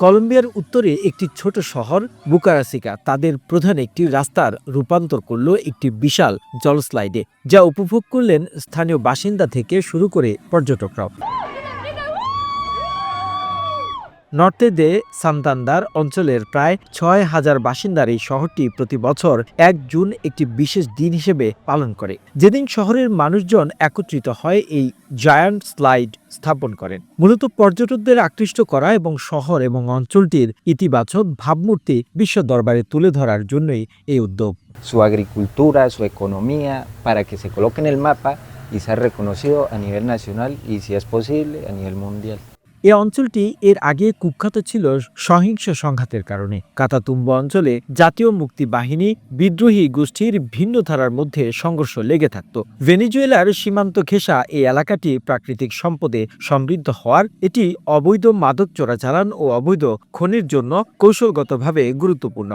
কলম্বিয়ার উত্তরে একটি ছোট শহর বুকারাসিকা। তাদের প্রধান একটি রাস্তার রূপান্তর করল একটি বিশাল জলস্লাইডে, যা উপভোগ করলেন স্থানীয় বাসিন্দা থেকে শুরু করে পর্যটকরাও। নর্তে দে সান্তান্দার অঞ্চলের প্রায় ছয় হাজার বাসিন্দার এই শহরটি প্রতি বছর এক জুন একটি বিশেষ দিন হিসেবে পালন করে। যেদিন শহরের মানুষজন একত্রিত হয় এই জায়ান্ট স্লাইড স্থাপন করেন। মূলত পর্যটকদের আকৃষ্ট করা এবং শহর এবং অঞ্চলটির ইতিবাচক ভাবমূর্তি বিশ্ব দরবারে তুলে ধরার জন্যই এই উদ্যোগ। Su agricultura, su economía, para que se coloque en el mapa y sea reconocido a. এই অঞ্চলটি এর আগে কুখ্যাত ছিল সহিংস সংঘাতের কারণে। কাতাতুম্ব অঞ্চলে জাতীয় মুক্তি বাহিনী বিদ্রোহী গোষ্ঠীর ভিন্ন ধারার মধ্যে সংঘর্ষ লেগে থাকত। ভেনিজুয়েলার সীমান্ত ঘেঁষা এই এলাকাটি প্রাকৃতিক সম্পদে সমৃদ্ধ হওয়ার এটি অবৈধ মাদক চোরাচালান ও অবৈধ খনির জন্য কৌশলগতভাবে গুরুত্বপূর্ণ।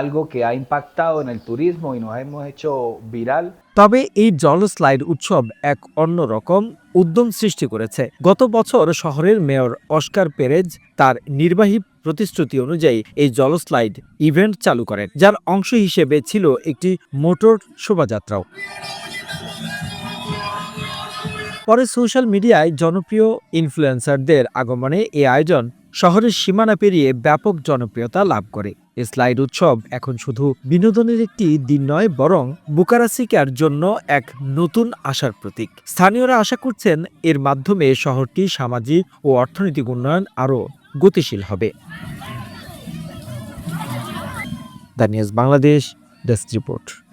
Algo que ha impactado en el turismo y nos hemos hecho viral. তবে এই জলস্লাইড উৎসব এক অন্যরকম উদ্যম সৃষ্টি করেছে। গত বছর শহরের মেয়র অস্কার পেরেজ তার নির্বাহী প্রতিশ্রুতি অনুযায়ী এই জলস্লাইড ইভেন্ট চালু করেন, যার অংশ হিসেবে ছিল একটি মোটর শোভাযাত্রাও। পরে সোশ্যাল মিডিয়ায় জনপ্রিয় ইনফ্লুয়েন্সারদের আগমনে এই আয়োজন শহরের সীমানা পেরিয়ে ব্যাপক জনপ্রিয়তা লাভ করে। স্লাইড উৎসব এখন শুধু বিনোদনের একটি দিন নয়, বরং বুকারাসিকার জন্য এক নতুন আশার প্রতীক। স্থানীয়রা আশা করছেন এর মাধ্যমে শহরটি সামাজিক ও অর্থনৈতিক উন্নয়ন আরও গতিশীল হবে। The news Bangladesh, desk report.